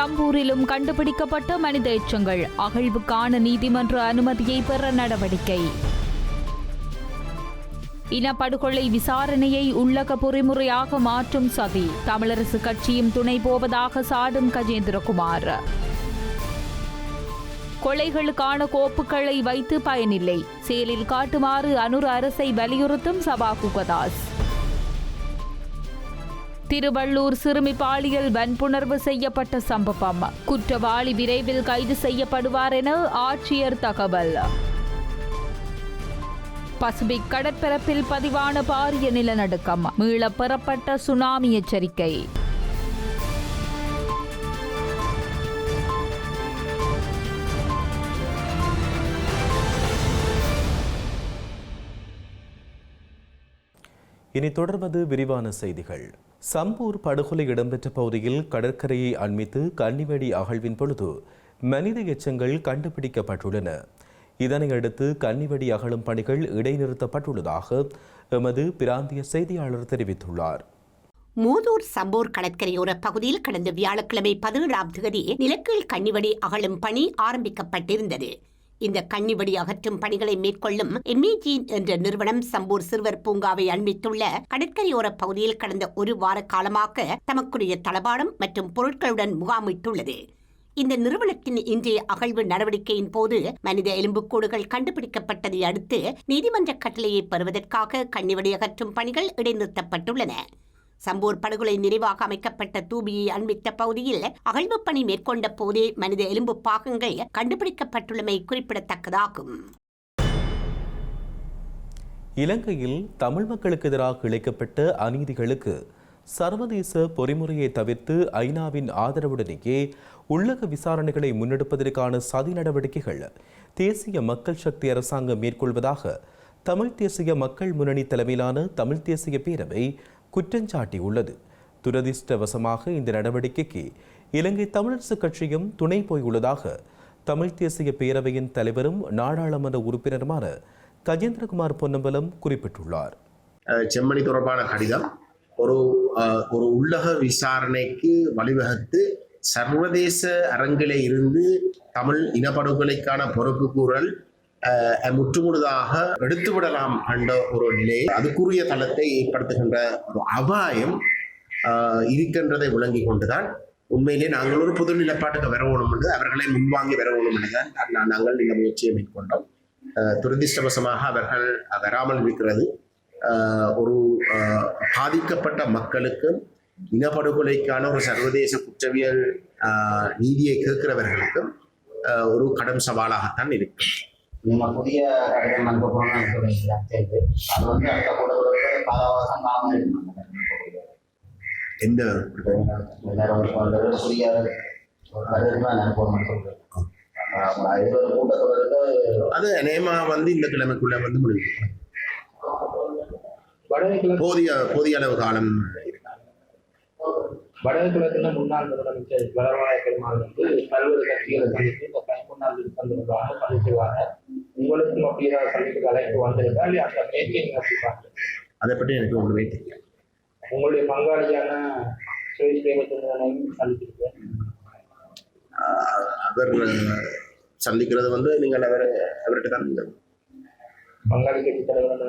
சம்பூரிலும் கண்டுபிடிக்கப்பட்ட மனித எச்சங்கள். அகழ்வுக்கான நீதிமன்ற அனுமதியை பெற நடவடிக்கை. இனப்படுகொலை விசாரணையை உள்ளக பொறிமுறையாக மாற்றும் சதி. தமிழரசு கட்சியும் துணை போவதாக சாடும் கஜேந்திரகுமார். கொலைகளுக்கான கோப்புகளை வைத்து பயனில்லை. செயலில் காட்டுமாறு அனுர அரசை வலியுறுத்தும் சபா குகதாஸ் திருவள்ளூர் சிறுமி பாலியல் வன்புணர்வு செய்யப்பட்ட சம்பவம். குற்றவாளி விரைவில் கைது செய்யப்படுவார் என ஆட்சியர் தகவல். பசிபிக் கடற்பரப்பில் பதிவான பாரிய நிலநடுக்கம். மீள பெறப்பட்ட சுனாமி எச்சரிக்கை. இனி தொடர்வது விரிவான செய்திகள். சம்பூர் படுகொலை இடம்பெற்ற பகுதியில் கடற்கரையை அண்மித்து கன்னிவெடி அகழ்வின் பொழுது மனித எச்சங்கள் கண்டுபிடிக்கப்பட்டுள்ளன. இதனையடுத்து கன்னிவெடி அகழும் பணிகள் இடைநிறுத்தப்பட்டுள்ளதாக எமது பிராந்திய செய்தியாளர் தெரிவித்துள்ளார். மூதூர் சம்பூர் கடற்கரையோர பகுதியில் கடந்த வியாழக்கிழமை பதினேழாம் தேதி நிலக்கீழ் கன்னிவடி அகழும் பணி ஆரம்பிக்கப்பட்டிருந்தது. இந்த கன்னிவடி அகற்றும் பணிகளை மேற்கொள்ளும் எம்இஜி என்ற நிறுவனம் சம்பூர் சிறுவர் பூங்காவை அண்மித்துள்ள கடற்கரையோர பகுதியில் கடந்த ஒரு வார காலமாக தமக்குரிய தளபாடம் மற்றும் பொருட்களுடன் முகாமிட்டுள்ளது. இந்த நிறுவனத்தின் இன்றைய அகழ்வு நடவடிக்கையின் போது மனித எலும்புக்கூடுகள் கண்டுபிடிக்கப்பட்டதை அடுத்து நீதிமன்ற கட்டளையை பெறுவதற்காக கன்னிவடி அகற்றும் பணிகள் இடைநிறுத்தப்பட்டுள்ளன. சம்பூர் படுகொலை நிறைவாக அமைக்கப்பட்ட தூபியை அண்மித்த பகுதியில் அகழ்வு பணி மேற்கொண்ட போதே மனித எலும்பு பாகங்கள் கண்டுபிடிக்கப்பட்டுள்ளமை குறிப்பிடத்தக்கதாகும். இலங்கையில் தமிழ் மக்களுக்கு எதிராக இழைக்கப்பட்ட அநீதிகளுக்கு சர்வதேச பொறிமுறையை தவிர்த்து ஐநாவின் ஆதரவுடனேயே உள்ளக விசாரணைகளை முன்னெடுப்பதற்கான சதி நடவடிக்கைகள் தேசிய மக்கள் சக்தி அரசாங்கம் மேற்கொள்வதாக தமிழ் தேசிய மக்கள் முன்னணி தலைமையிலான தமிழ் தேசிய பேரவை குற்றஞ்சாட்டியுள்ளது துரதிர்ஷ்டவசமாக இந்த நடவடிக்கைக்கு இலங்கை தமிழரசுக் கட்சியும் துணை போயுள்ளதாக தமிழ் தேசிய பேரவையின் தலைவரும் நாடாளுமன்ற உறுப்பினருமான கஜேந்திரகுமார் பொன்னம்பலம் குறிப்பிட்டுள்ளார். செம்மணி தொடர்பான கடிதம். ஒரு அஹ், ஒரு உள்ளக விசாரணைக்கு வழிவகுத்து சர்வதேச அரங்கிலே இருந்து தமிழ் இனப்படுகொலைக்கான பொறுப்பு கூறல் முற்றுமுழுதாக எடுத்துவிடலாம் என்ற ஒரு நிலை அதுக்குரிய தளத்தை ஏற்படுத்துகின்ற ஒரு அபாயம் இருக்கின்றதை விளங்கி கொண்டுதான் உண்மையிலே நாங்கள் ஒரு புது நிலப்பாட்டுக்கு வரவோணும் என்று அவர்களை முன்வாங்கி வரவோணும் என்றுதான் நாங்கள் இந்த முயற்சியை மேற்கொண்டோம். துரதிருஷ்டவசமாக அவர்கள் வராமல் இருக்கிறது. ஆஹ் ஒரு ஆஹ் பாதிக்கப்பட்ட மக்களுக்கும் இனப்படுகொலைக்கான ஒரு சர்வதேச குற்றவியல் ஆஹ் நீதியை கேட்கிறவர்களுக்கும் ஒரு கடும் சவாலாகத்தான் இருக்கு நம்ம புதிய கடிதம் அனுப்ப போனோம்னு சொன்னீங்களா சரி அது வந்து அடுத்த காலம்? எடுக்கணும் அந்த கடிதம் போகுது. எந்த புதிய ஒரு அது நேமா வந்து இந்த கிழமைக்குள்ள வந்து வடகிழக்கு போதிய போதிய அளவு காலம். வடகிழக்குல முன்னாள் முதலமைச்சர் வளர்வாய பெருமாள் வந்து பல்வேறு கட்சிகளை சந்தித்து இந்த கைமுன்னாள் இருப்பதாக சந்திச்சுவாங்க உங்களுக்கும் அப்படி ஏதாவது சந்திப்பு அழைப்பு வந்திருக்கா இல்லையா அந்த நீங்க அப்படி அதை பற்றி எனக்கு ஒன்றுமே தெரியும் உங்களுடைய பங்காளியான சுரேஷ் பிரேமச்சந்திரனையும் சந்திச்சிருக்கேன் அவர் சந்திக்கிறது வந்து நீங்கள் அவர் அவர்கிட்ட தான் பங்காளி கட்சி தலைவர்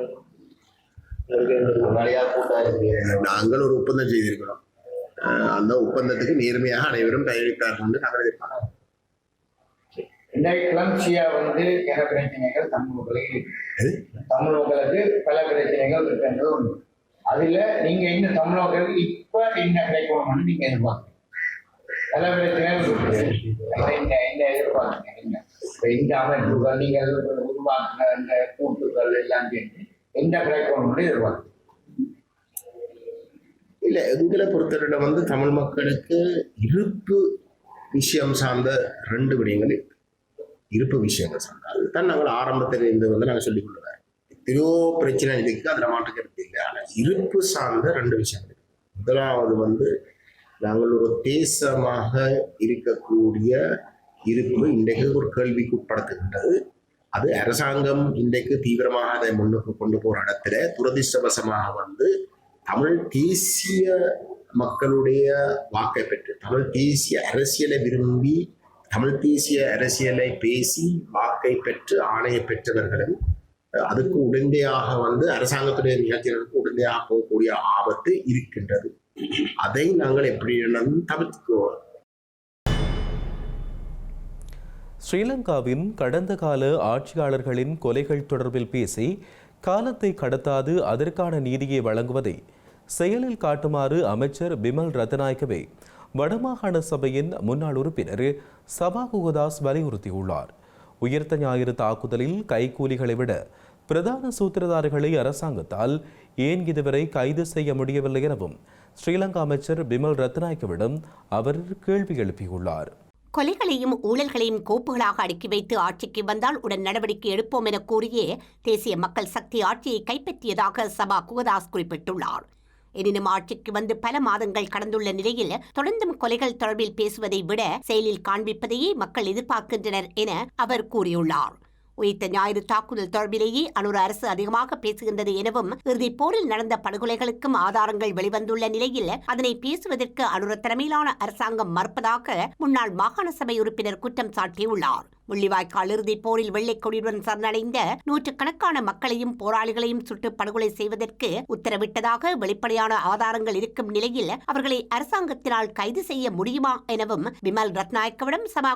உங்களுக்கு இந்த நிறையா கூட்டம் இருக்கு நாங்கள் ஒரு ஒப்பந்தம் செய்திருக்கிறோம். அந்த ஒப்பந்தத்துக்கு நேர்மையாக அனைவரும் கையெழுத்தார்கள் என்று நாங்கள் எதிர்பார்க்கிறோம். இன்றைய கிளம்சியா வந்து பல பிரச்சனைகள் தமிழ் மக்களுக்கு இருக்கு. எது? தமிழ் மக்களுக்கு பல பிரச்சனைகள் இருக்கின்றது உண்டு அதுல நீங்க இன்னும் தமிழ் மக்களுக்கு இப்ப என்ன கிடைக்கணும்னு நீங்க எதிர்பார்க்கணும் பல பிரச்சனைகள் என்ன என்ன எதிர்பார்க்கணும் என்ன? இந்த அமைப்புகள் நீங்கள் உருவாக்குன இந்த கூட்டுகள் எல்லாம் சேர்ந்து என்ன கிடைக்கணும்னு எதிர்பார்க்கணும் இல்ல எங்களை பொறுத்தவரை வந்து தமிழ் மக்களுக்கு இருப்பு விஷயம் சார்ந்த ரெண்டு விடயங்கள் இருப்பு விஷயங்கள் சொன்னார் அதுதான் நாங்கள் ஆரம்பத்தில் இருந்து வந்து நாங்கள் சொல்லிக் கொள்ளுவேன் எத்தனையோ பிரச்சனை இருக்கு அதில் மாற்று கருத்து இல்லை. ஆனால் இருப்பு சார்ந்த ரெண்டு விஷயங்கள் முதலாவது வந்து நாங்கள் ஒரு தேசமாக இருக்கக்கூடிய இருப்பு இன்றைக்கு ஒரு கேள்விக்கு உட்படுத்துகின்றது. அது அரசாங்கம் இன்றைக்கு தீவிரமாக அதை முன்னுக்கு கொண்டு போற இடத்துல துரதிர்ஷ்டவசமாக வந்து தமிழ் தேசிய மக்களுடைய வாக்கை பெற்று தமிழ் தேசிய அரசியலை விரும்பி தமிழ் தேசிய அரசியலை பேசி வாக்கை பெற்று ஆணையை பெற்றவர்களும் அதுக்கு உடந்தையாக வந்து அரசாங்கத்துடைய நிகழ்ச்சிகளுக்கு உடந்தையாக போகக்கூடிய ஆபத்து இருக்கின்றது. அதை நாங்கள் எப்படி தவிர்த்துக்கிறோம் ஸ்ரீலங்காவின் கடந்த கால ஆட்சியாளர்களின் கொலைகள் தொடர்பில் பேசி காலத்தை கடத்தாது அதற்கான நீதியை வழங்குவதை செயலில் காட்டுமாறு அமைச்சர் பிமல் ரத்நாயக்கவே வடமாகாண சபையின் முன்னாள் உறுப்பினர் சபா குகதாஸ் வலியுறுத்தியுள்ளார். உயிர்த்த ஞாயிறு தாக்குதலில் கைக்கூலிகளை விட பிரதான சூத்திரதாரிகளை அரசாங்கத்தால் ஏன் இதுவரை கைது செய்ய முடியவில்லை எனவும் ஸ்ரீலங்கா அமைச்சர் பிமல் ரத்நாயக்கவிடம் அவர் கேள்வி எழுப்பியுள்ளார். கொலைகளையும் ஊழல்களையும் கோப்புகளாக அடுக்கி வைத்து ஆட்சிக்கு வந்தால் உடன் நடவடிக்கை எடுப்போம் என கூறியே தேசிய மக்கள் சக்தி ஆட்சியை கைப்பற்றியதாக சபா குகதாஸ் குறிப்பிட்டுள்ளார். எனினும் ஆட்சிக்கு வந்து பல மாதங்கள் கடந்துள்ள நிலையில் தொடர்ந்தும் கொலைகள் தொடர்பில் பேசுவதை விட செயலில் காண்பிப்பதையே மக்கள் எதிர்பார்க்கின்றனர் என அவர் கூறியுள்ளார். உயிர்த்த ஞாயிறு தாக்குதல் தொடர்பிலேயே அனுர அரசு அதிகமாக பேசுகின்றது எனவும் இறுதிப் போரில் நடந்த படுகொலைகளுக்கும் ஆதாரங்கள் வெளிவந்துள்ள நிலையில் அதனை பேசுவதற்கு அனுர தலைமையிலான அரசாங்கம் மறுப்பதாக முன்னாள் மாகாண சபை உறுப்பினர் குற்றம் சாட்டியுள்ளார். முள்ளிவாய்க்கால் இறுதிப் போரில் வெள்ளைக் கொடியுடன் சரணடைந்த நூற்றுக்கணக்கான மக்களையும் போராளிகளையும் சுட்டு படுகொலை செய்வதற்கு உத்தரவிட்டதாக வெளிப்படையான ஆதாரங்கள் இருக்கும் நிலையில் அவர்களை அரசாங்கத்தினால் கைது செய்ய முடியுமா எனவும் விமல் ரத்நாயக்கவிடம் சபா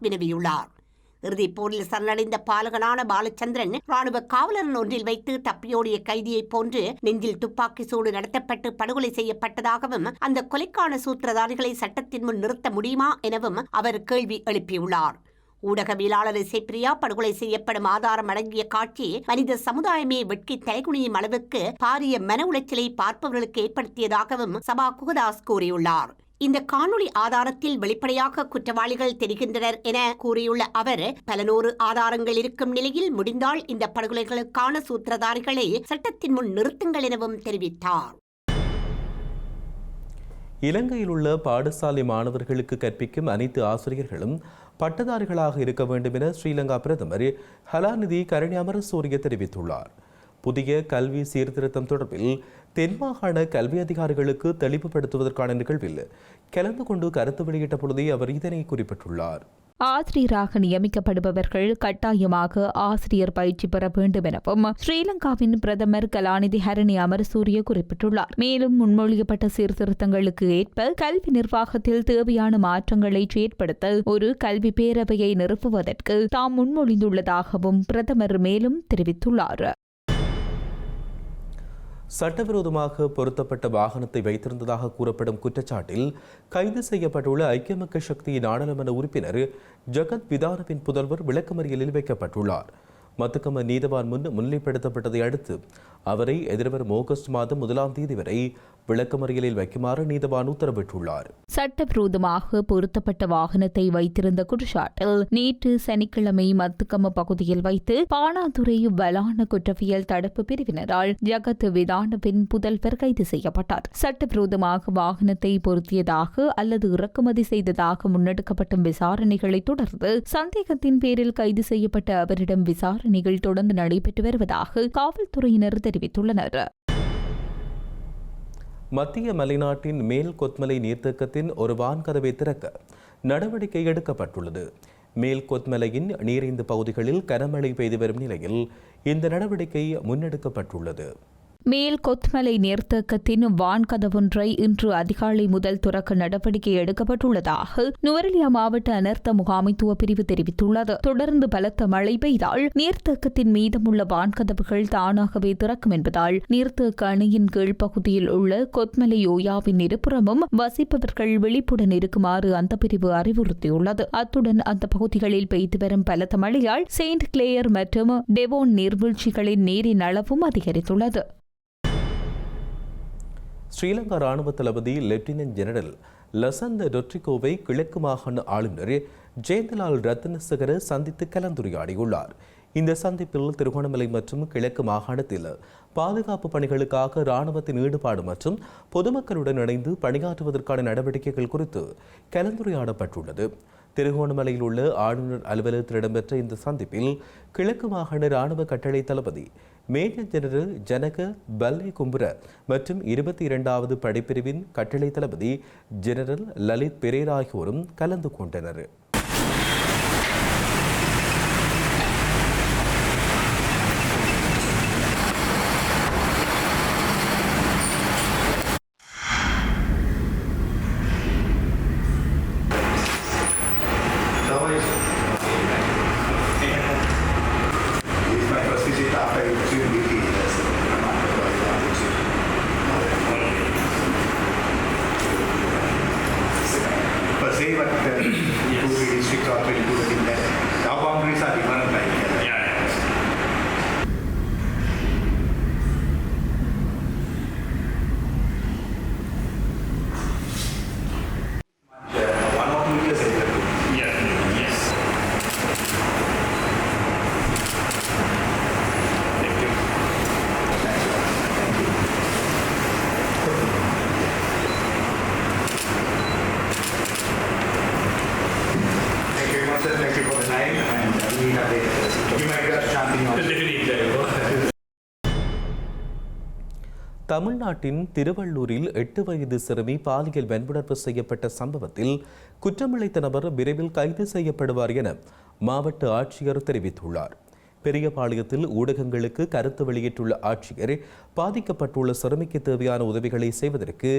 வினவியுள்ளார். இறுதிப் போரில் சரணடைந்த பாலகனான பாலச்சந்திரன் ராணுவ காவலரன் ஒன்றில் வைத்து தப்பியோடிய கைதியைப் போன்று நெஞ்சில் துப்பாக்கி சூடு நடத்தப்பட்டு படுகொலை செய்யப்பட்டதாகவும் அந்த கொலைக்கான சூத்திரதாரிகளை சட்டத்தின் முன் நிறுத்த முடியுமா எனவும் அவர் கேள்வி எழுப்பியுள்ளார். ஊடகவியலாளர் இசைப்பிரியா படுகொலை செய்யப்படும் ஆதாரம் அடங்கிய காட்சி மனித சமுதாயமே வெட்கி தலைகுனியும் அளவுக்கு பாரிய மன உளைச்சலை பார்ப்பவர்களுக்கு ஏற்படுத்தியதாகவும் சபா குகதாஸ் கூறியுள்ளார். இந்த காணொளி ஆதாரத்தில் வெளிப்படையாக குற்றவாளிகள் தெரிகின்றனர் என கூறியுள்ள அவர் பல நூறு ஆதாரங்கள் இருக்கும் நிலையில் முடிந்தால் இந்த படுகொலைகளுக்கான சூத்திரதாரிகளை சட்டத்தின் முன் நிறுத்துங்கள் எனவும் தெரிவித்தார். இலங்கையில் உள்ள பாடசாலை மாணவர்களுக்கு கற்பிக்கும் அனைத்து ஆசிரியர்களும் பட்டதாரிகளாக இருக்க வேண்டும் என ஸ்ரீலங்கா பிரதமர் ஹலாநிதி கருணி அமரசூரிய தெரிவித்துள்ளார். புதிய கல்வி சீர்திருத்தம் தொடர்பில் தென்மாகாண கல்வி அதிகாரிகளுக்கு தெளிவுபடுத்துவதற்கான நிகழ்வில் கலந்து கொண்டு கருத்து வெளியிட்ட பொழுதே அவர் இதனை குறிப்பிட்டுள்ளார். ஆசிரியராக நியமிக்கப்படுபவர்கள் கட்டாயமாக ஆசிரியர் பயிற்சி பெற வேண்டும் எனவும் ஸ்ரீலங்காவின் பிரதமர் கலாநிதி ஹரணி அமரசூரிய குறிப்பிட்டுள்ளார். மேலும் முன்மொழியப்பட்ட சீர்திருத்தங்களுக்கு ஏற்ப கல்வி நிர்வாகத்தில் தேவையான மாற்றங்களை செயற்படுத்த ஒரு கல்வி பேரவையை நிறுவுவதற்கு தாம் முன்மொழிந்துள்ளதாகவும் பிரதமர் மேலும் தெரிவித்துள்ளார். சட்டவிரோதமாக பொருத்தப்பட்ட வாகனத்தை வைத்திருந்ததாக கூறப்படும் குற்றச்சாட்டில் கைது செய்யப்பட்டுள்ள ஐக்கிய மக்கள் சக்தியின் நாடாளுமன்ற உறுப்பினர் ஜகத் விதானவின் புதல்வர் விளக்கமறியலில் வைக்கப்பட்டுள்ளார். மத்துக்கம நீதவான் முன் முன்னிலைப்படுத்தப்பட்டதை அடுத்து அவரை எதிர்வரும் ஆகஸ்ட் மாதம் முதலாம் தேதி வரை விளக்கமறியலில் வைக்குமாறு நீதவான் உத்தரவிட்டுள்ளார். சட்டவிரோதமாக பொருத்தப்பட்ட வாகனத்தை வைத்திருந்த குற்றச்சாட்டில் நேற்று சனிக்கிழமை மத்துக்கம பகுதியில் வைத்து பாணாதுறை வலான குற்றவியல் தடுப்பு பிரிவினரால் ஜகத் விதானவின் புதல்வர் கைது செய்யப்பட்டார். சட்டவிரோதமாக வாகனத்தை பொருத்தியதாக அல்லது இறக்குமதி செய்ததாக முன்னெடுக்கப்பட்ட விசாரணைகளை தொடர்ந்து சந்தேகத்தின் பேரில் கைது செய்யப்பட்ட அவரிடம் விசாரணைகள் தொடர்ந்து நடைபெற்று வருவதாக காவல்துறையினர் தெரிவித்துள்ளனர். மத்திய மலைநாட்டின் மேல் கொத்மலை நீர்த்தேக்கத்தின் ஒரு வான்கதவை திறக்க நடவடிக்கை எடுக்கப்பட்டுள்ளது. மேல் கொத்மலையின் நீரிந்து பகுதிகளில் கனமழை பெய்து வரும் நிலையில் இந்த நடவடிக்கை முன்னெடுக்கப்பட்டுள்ளது. மேல் கொத்மலை நீர்த்தேக்கத்தின் வான்கதவொன்றை இன்று அதிகாலை முதல் துறக்க நடவடிக்கை எடுக்கப்பட்டுள்ளதாக நுவரெலியா மாவட்ட அனர்த்த முகாமைத்துவ பிரிவு தெரிவித்துள்ளது. தொடர்ந்து பலத்த மழை பெய்தால் நீர்த்தேக்கத்தின் மீதமுள்ள வான்கதவுகள் தானாகவே திறக்கும் என்பதால் நீர்த்தேக்க அணையின் கீழ் பகுதியில் உள்ள கொத்மலை ஓயாவின் இருபுறமும் வசிப்பவர்கள் விழிப்புடன் இருக்குமாறு அந்த பிரிவு அறிவுறுத்தியுள்ளது. அத்துடன் அந்த பகுதிகளில் பெய்து வரும் பலத்த மழையால் செயின்ட் கிளேயர் மற்றும் டெவோன் நீர்வீழ்ச்சிகளின் நீரின் அளவும் அதிகரித்துள்ளது. ஸ்ரீலங்கா ராணுவ தளபதி லெப்டினன்ட் ஜெனரல் லசந்த டொட்ரிகோவை கிழக்கு மாகாண ஆளுநர் ஜெயந்தலால் ரத்னசகர சந்தித்து கலந்துரையாடியுள்ளார். இந்த சந்திப்பில் திருகோணமலை மற்றும் கிழக்கு மாகாணத்தில் பாதுகாப்பு பணிகளுக்காக இராணுவத்தின் ஈடுபாடு மற்றும் பொதுமக்களுடன் இணைந்து பணியாற்றுவதற்கான நடவடிக்கைகள் குறித்து கலந்துரையாடப்பட்டுள்ளது. திருகோணமலையில் உள்ள ஆளுநர் அலுவலகத்தில் இடம்பெற்ற இந்த சந்திப்பில் கிழக்கு மாகாண இராணுவ கட்டளை தளபதி மேஜர் ஜெனரல் ஜனக பல்லே கும்புர மற்றும் இருபத்தி இரண்டாவது படைப்பிரிவின் கட்டளை தளபதி ஜெனரல் லலித் பெரேரா ஆகியோரும் கலந்து கொண்டனர். தமிழ்நாட்டின் திருவள்ளூரில் எட்டு வயது சிறுமி பாலியல் வன்புணர்வு செய்யப்பட்ட சம்பவத்தில் குற்றமிழைத்த நபர் விரைவில் கைது செய்யப்படுவார் என மாவட்ட ஆட்சியர் தெரிவித்துள்ளார். பெரியபாளையத்தில் ஊடகங்களுக்கு கருத்து வெளியிட்டுள்ள ஆட்சியர் பாதிக்கப்பட்டுள்ள சிறுமிக்கு தேவையான உதவிகளை செய்வதற்கு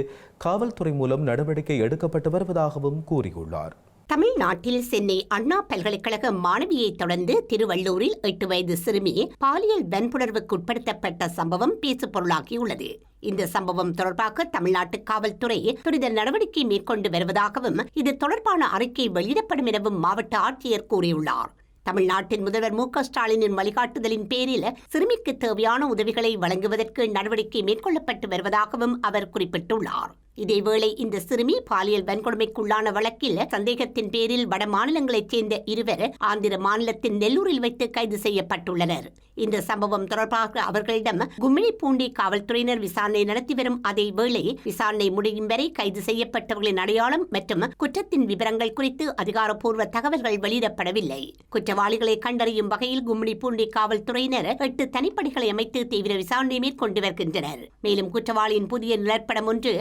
காவல்துறை மூலம் நடவடிக்கை எடுக்கப்பட்டு வருவதாகவும் கூறியுள்ளார். தமிழ்நாட்டில் சென்னை அண்ணா பல்கலைக்கழக மாணவியை தொடர்ந்து திருவள்ளூரில் எட்டு வயது சிறுமி பாலியல் வன்புணர்வுக்கு உட்படுத்தப்பட்ட சம்பவம் பேசுபொருளாகியுள்ளது. இந்த சம்பவம் தொடர்பாக தமிழ்நாட்டு காவல்துறை துரித நடவடிக்கை மேற்கொண்டு வருவதாகவும் இது தொடர்பான அறிக்கை வெளியிடப்படும் எனவும் மாவட்ட ஆட்சியர் கூறியுள்ளார். தமிழ்நாட்டின் முதல்வர் மு ஸ்டாலினின் வழிகாட்டுதலின் பேரில் சிறுமிக்கு தேவையான உதவிகளை வழங்குவதற்கு நடவடிக்கை மேற்கொள்ளப்பட்டு வருவதாகவும் அவர் குறிப்பிட்டுள்ளார். இதேவேளை இந்த சிறுமி பாலியல் வன்கொடுமைக்குள்ளான வழக்கில் சந்தேகத்தின் பேரில் வட மாநிலங்களைச் சேர்ந்த இருவர் ஆந்திர மாநிலத்தின் நெல்லூரில் வைத்து கைது செய்யப்பட்டுள்ளனர். இந்த சம்பவம் தொடர்பாக அவர்களிடம் கும்மிணிப்பூண்டி காவல்துறையினர் விசாரணை நடத்தி வரும் அதே வேளை விசாரணை முடியும் வரை கைது செய்யப்பட்டவர்களின் அடையாளம் மற்றும் குற்றத்தின் விவரங்கள் குறித்து அதிகாரப்பூர்வ தகவல்கள் வெளியிடப்படவில்லை. குற்றவாளிகளை கண்டறியும் வகையில் கும்மிணிப்பூண்டி காவல்துறையினர் எட்டு தனிப்படைகளை அமைத்து தீவிர விசாரணை மேற்கொண்டு வருகின்றனர். மேலும் குற்றவாளியின் புதிய நிலப்படம் ஒன்று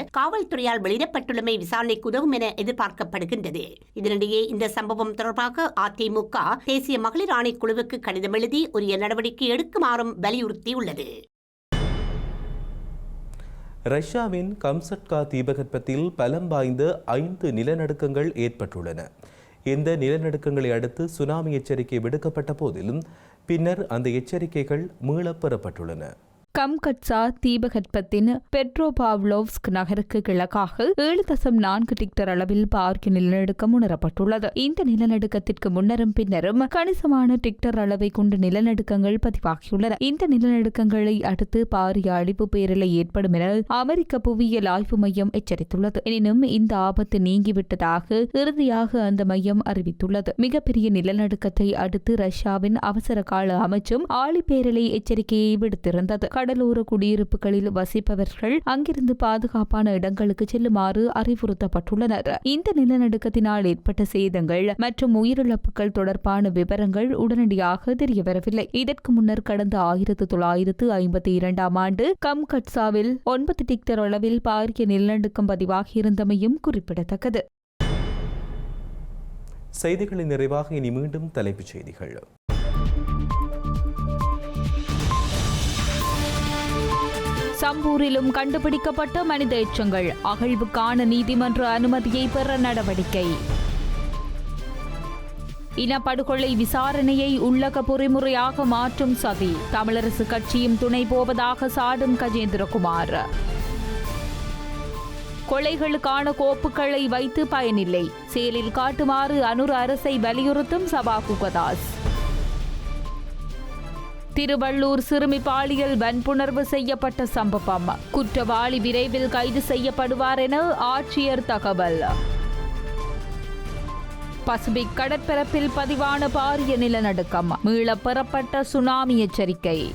காவல்துறையால் வெளியிடப்பட்டுள்ளமை விசாரணைக்கு உதவும் என எதிர்பார்க்கப்படுகின்றது. இதனிடையே இந்த சம்பவம் தொடர்பாக அதிமுக தேசிய மகளிர் ஆணைக்குழுவுக்கு கடிதம் எழுதி உரிய நடவடிக்கை எடுக்குமாறும் வலியுறுத்தியுள்ளது. ரஷ்யாவின் கம்சட்கா தீபகற்பத்தில் பலம் வாய்ந்த ஐந்து நிலநடுக்கங்கள் ஏற்பட்டுள்ளன. இந்த நிலநடுக்கங்களை அடுத்து சுனாமி எச்சரிக்கை விடுக்கப்பட்ட போதிலும் பின்னர் அந்த எச்சரிக்கைகள் மீளப்பெறப்பட்டுள்ளன கம்கட்சா தீபகற்பத்தின் பெட்ரோபாவ்லோவ்ஸ்க் நகருக்கு கிழக்காக ஏழு தசம் நான்கு டிக்டர் அளவில் பாரிய நிலநடுக்கம் உணரப்பட்டுள்ளது. இந்த நிலநடுக்கத்திற்கு முன்னரும் பின்னரும் கணிசமான டிக்டர் அளவை கொண்ட நிலநடுக்கங்கள் பதிவாகியுள்ளன. இந்த நிலநடுக்கங்களை அடுத்து பாரிய அழிவு பேரலை ஏற்படும் என அமெரிக்க புவியியல் ஆய்வு மையம் எச்சரித்துள்ளது. எனினும் இந்த ஆபத்து நீங்கிவிட்டதாக இறுதியாக அந்த மையம் அறிவித்துள்ளது. மிகப்பெரிய நிலநடுக்கத்தை அடுத்து ரஷ்யாவின் அவசர கால அமைச்சும் ஆழிப்பேரலை எச்சரிக்கையை விடுத்திருந்தது. கடலோர குடியிருப்புகளில் வசிப்பவர்கள் அங்கிருந்து பாதுகாப்பான இடங்களுக்கு செல்லுமாறு அறிவுறுத்தப்பட்டுள்ளனர். இந்த நிலநடுக்கத்தினால் ஏற்பட்ட சேதங்கள் மற்றும் உயிரிழப்புகள் தொடர்பான விவரங்கள் உடனடியாக தெரியவரவில்லை. இதற்கு முன்னர் கடந்த ஆயிரத்து தொள்ளாயிரத்து ஐம்பத்தி இரண்டாம் ஆண்டு கம்கட்சாவில் ஒன்பது டிக்டர் அளவில் பாரிய நிலநடுக்கம் பதிவாகியிருந்தமையும் குறிப்பிடத்தக்கது. செய்திகளின் நிறைவாக இனி மீண்டும் தலைப்புச் செய்திகள். சம்பூரிலும் கண்டுபிடிக்கப்பட்ட மனித எச்சங்கள். அகழ்வுக்கான நீதிமன்ற அனுமதியை பெற நடவடிக்கை. இனப்படுகொலை விசாரணையை உள்ளக பொறிமுறையாக மாற்றும் சதி. தமிழரசு கட்சியும் துணை போவதாக சாடும் கஜேந்திரகுமார். கொலைகளுக்கான கோப்புகளை வைத்து பயனில்லை. செயலில் காட்டுமாறு அனுர அரசை வலியுறுத்தும் சபா குகதாஸ் திருவள்ளூர் சிறுமி பாலியல் வன்புணர்வு செய்யப்பட்ட சம்பவம். குற்றவாளி விரைவில் கைது செய்யப்படுவார் என ஆட்சியர் தகவல். பசிபிக் கடற்பரப்பில் பதிவான பாரிய நிலநடுக்கம். மீள பெறப்பட்ட சுனாமி எச்சரிக்கை.